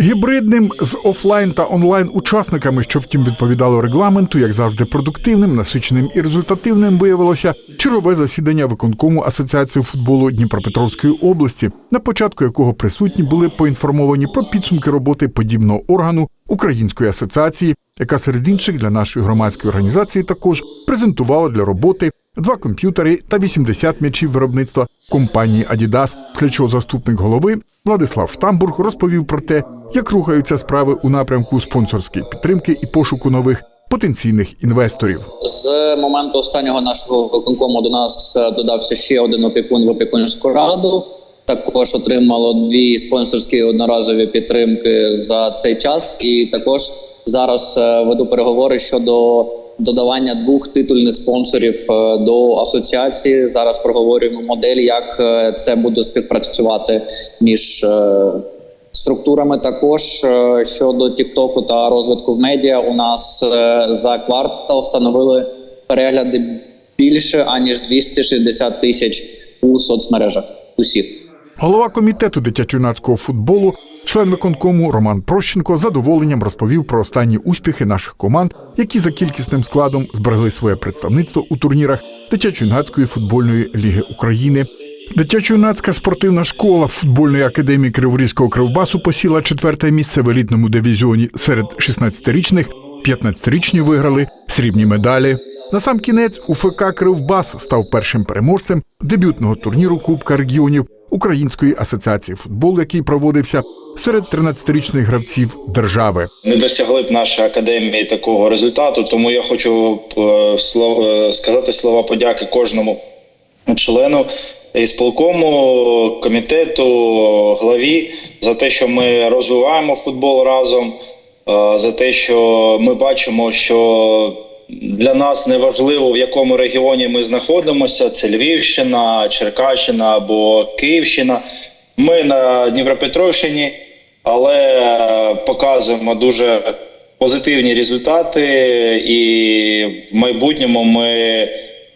Гібридним з офлайн та онлайн учасниками, що втім відповідало регламенту, як завжди, продуктивним, насиченим і результативним виявилося чергове засідання виконкому асоціації футболу Дніпропетровської області, на початку якого присутні були поінформовані про підсумки роботи подібного органу Української асоціації, яка серед інших для нашої громадської організації також презентувала для роботи два комп'ютери та 80 м'ячів виробництва компанії Adidas. Після чого заступник голови Владислав Штамбург розповів про те, як рухаються справи у напрямку спонсорської підтримки і пошуку нових потенційних інвесторів. З моменту останнього нашого виконкому до нас е, додався ще один опікун в опікунську раду. Також отримало дві спонсорські одноразові підтримки за цей час, і також зараз е, веду переговори щодо додавання двох титульних спонсорів е, до асоціації. Зараз проговорюємо модель, як е, це буде співпрацювати між е, структурами. Також щодо Тіктоку та розвитку в медіа, у нас за квартал встановили перегляди більше аніж 260 тисяч у соцмережах. Усіх. Голова комітету дитячо-юнацького футболу, член виконкому Роман Прощенко з задоволенням розповів про останні успіхи наших команд, які за кількісним складом зберегли своє представництво у турнірах дитячо-юнацької футбольної ліги України. Дитячо-юнацька спортивна школа футбольної академії Криворізького кривбасу посіла четверте місце в елітному дивізіоні серед 16-річних. 15-річні виграли срібні медалі. На сам кінець УФК Кривбас став першим переможцем дебютного турніру Кубка регіонів Української асоціації футболу, який проводився серед 13-річних гравців держави. не досягли б наші академії такого результату. Тому я хочу е, е, сказати слова подяки кожному члену ісполкому, комітету, главі за те, що ми розвиваємо футбол разом, е, за те, що ми бачимо, що для нас не важливо, в якому регіоні ми знаходимося: це Львівщина, Черкащина або Київщина. Ми на Дніпропетровщині, але е, показуємо дуже позитивні результати, і в майбутньому ми е,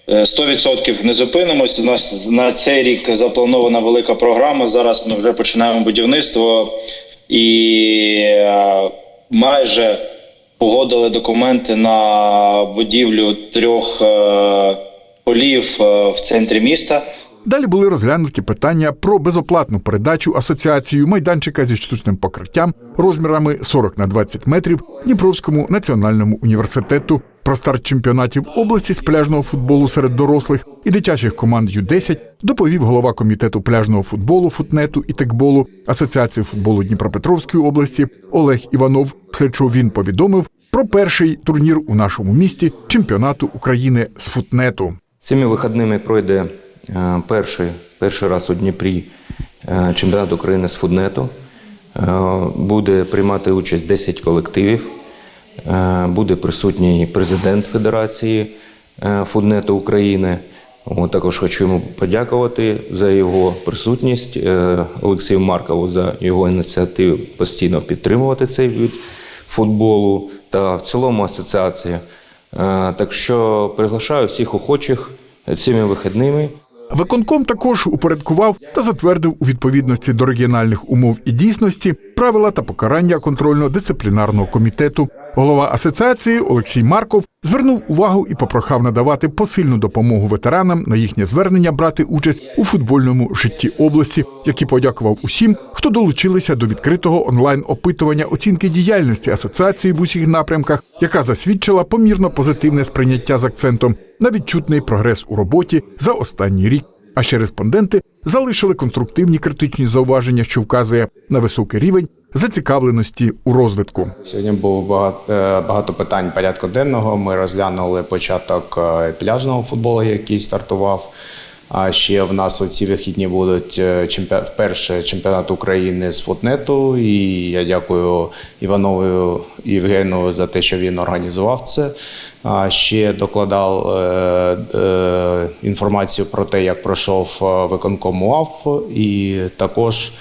100% не зупинимось. У нас на цей рік запланована велика програма. Зараз ми вже починаємо будівництво і е, майже погодили документи на будівлю трьох е, полів е, в центрі міста. Далі були розглянуті питання про безоплатну передачу асоціацію майданчика зі штучним покриттям розмірами 40 на 20 метрів Дніпровському національному університету. Про старт чемпіонатів області з пляжного футболу серед дорослих і дитячих команд Ю-10 доповів голова комітету пляжного футболу, футнету і текболу Асоціації футболу Дніпропетровської області Олег Іванов. Після чого він повідомив про перший турнір у нашому місті чемпіонату України з футнету. Цими вихідними пройде е, перший, перший раз у Дніпрі е, чемпіонат України з фуднету. Е, Буде приймати участь 10 колективів. Е, Буде присутній президент Федерації е, фуднету України. Також хочу йому подякувати за його присутність е, Олексію Маркову за його ініціативу постійно підтримувати цей вид футболу та в цілому асоціації. Е, Так що приглашаю всіх охочих цими вихідними. Виконком також упорядкував та затвердив у відповідності до регіональних умов і дійсності правила та покарання контрольно-дисциплінарного комітету. Голова асоціації Олексій Марков звернув увагу і попрохав надавати посильну допомогу ветеранам на їхнє звернення брати участь у футбольному житті області, який подякував усім, хто долучилися до відкритого онлайн опитування оцінки діяльності асоціації в усіх напрямках, яка засвідчила помірно позитивне сприйняття з акцентом на відчутний прогрес у роботі за останній рік. А ще респонденти залишили конструктивні критичні зауваження, що вказує на високий рівень зацікавленості у розвитку. Сьогодні було багато, е, багато питань порядку денного. Ми розглянули початок е, пляжного футболу, який стартував. А ще в нас у ці вихідні будуть е, чемпіон, вперше чемпіонат України з футнету. І я дякую Іванову Євгену за те, що він організував це. А ще докладав е, е, інформацію про те, як пройшов виконком УАФ, і також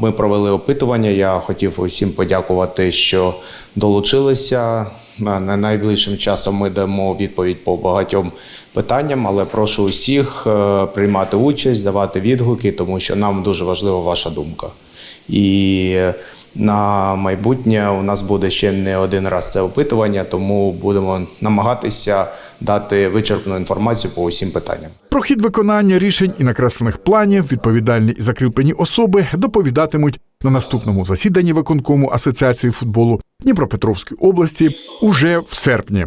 Ми провели опитування. Я хотів усім подякувати, що долучилися. На- на Найближчим часом ми дамо відповідь по багатьом питанням, але прошу усіх е, приймати участь, давати відгуки, тому що нам дуже важлива ваша думка. І на майбутнє у нас буде ще не один раз це опитування, тому будемо намагатися дати вичерпну інформацію по усім питанням. Про хід виконання рішень і накреслених планів відповідальні і закріплені особи доповідатимуть на наступному засіданні виконкому Асоціації футболу Дніпропетровської області уже в серпні.